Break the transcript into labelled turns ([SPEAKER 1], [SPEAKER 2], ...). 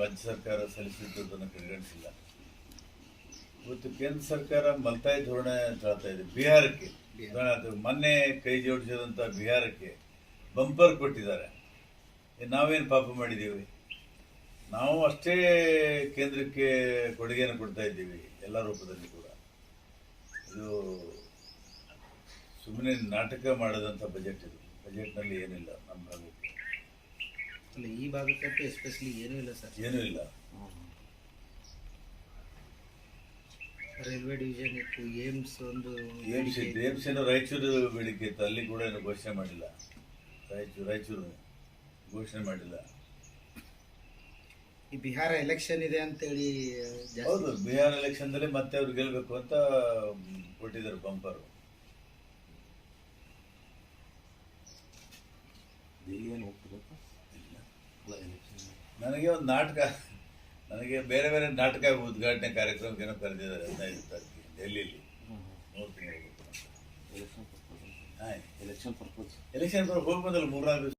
[SPEAKER 1] ರಾಜ್ಯ ಸರ್ಕಾರ ಸಲ್ಲಿಸಿದ್ದನ್ನು ಪರಿಗಣಿಸಿಲ್ಲ ಇವತ್ತು ಕೇಂದ್ರ ಸರ್ಕಾರ ಮಲ್ತಾಯಿ ಧೋರಣೆ ತಾಳ್ತಾ ಇದೆ. ಬಿಹಾರಕ್ಕೆ ಮೊನ್ನೆ ಕೈ ಜೋಡಿಸಿದಂಥ ಬಿಹಾರಕ್ಕೆ ಬಂಪರ್ ಕೊಟ್ಟಿದ್ದಾರೆ. ನಾವೇನು ಪಾಪ ಮಾಡಿದ್ದೀವಿ? ನಾವು ಅಷ್ಟೇ ಕೇಂದ್ರಕ್ಕೆ ಕೊಡುಗೆಯನ್ನು ಕೊಡ್ತಾ ಇದ್ದೀವಿ ಎಲ್ಲ ರೂಪದಲ್ಲಿ ಕೂಡ. ಇದು ಸುಮ್ಮನೆ ನಾಟಕ ಮಾಡಿದಂಥ ಬಜೆಟ್ ಇದು. ಬಜೆಟ್ನಲ್ಲಿ ಏನಿಲ್ಲ ನಮ್ಮ
[SPEAKER 2] ಅಲ್ಲ ಈ ಭಾಗಕ್ಕಂತೂ ಎಸ್ಪೆಷಲಿ ಏನೂ ಇಲ್ಲ ಸರ್.
[SPEAKER 1] ಏನೂ ಇಲ್ಲ.
[SPEAKER 2] ರೈಲ್ವೆ ಡಿವಿಷನ್ ಇತ್ತು ಏಮ್ಸ್ ಒಂದು
[SPEAKER 1] ಏಮ್ಸ್ ಇತ್ತು. ಏಮ್ಸ್ ಏನೋ ರಾಯಚೂರು ಬೇಡಿಕೆ ಇತ್ತು ಅಲ್ಲಿ ಕೂಡ ಏನು ಘೋಷಣೆ ಮಾಡಿಲ್ಲ. ರಾಯಚೂರು ರಾಯಚೂರು ಘೋಷಣೆ ಮಾಡಿಲ್ಲ.
[SPEAKER 2] ಈ ಬಿಹಾರ ಎಲೆಕ್ಷನ್ ಇದೆ ಅಂತೇಳಿ
[SPEAKER 1] ಹೌದು ಬಿಹಾರ್ ಎಲೆಕ್ಷನ್ದಲ್ಲಿ ಮತ್ತೆ ಅವ್ರು ಗೆಲ್ಬೇಕು ಅಂತ ಕೊಟ್ಟಿದ್ದಾರೆ ಬಂಪರು ನನಗೆ ಒಂದು ನಾಟಕ ನನಗೆ ಬೇರೆ ಬೇರೆ ನಾಟಕ ಉದ್ಘಾಟನೆ ಕಾರ್ಯಕ್ರಮಕ್ಕೆ ಏನೋ ಕರೆದಿದ್ದಾರೆ ಹದಿನೈದು ತಾರೀಕಿಗೆ ಡೆಲ್ಲಿಲಿ ನೋಡ್ತೀನಿ.
[SPEAKER 3] ಎಲೆಕ್ಷನ್ ಪರ್ಪಸ್
[SPEAKER 1] ಎಲೆಕ್ಷನ್ ಹೋಗಿ ಬಂದಲ್ಲ ಮೂರ್ನಾಲ್ಕು ದಿವಸ.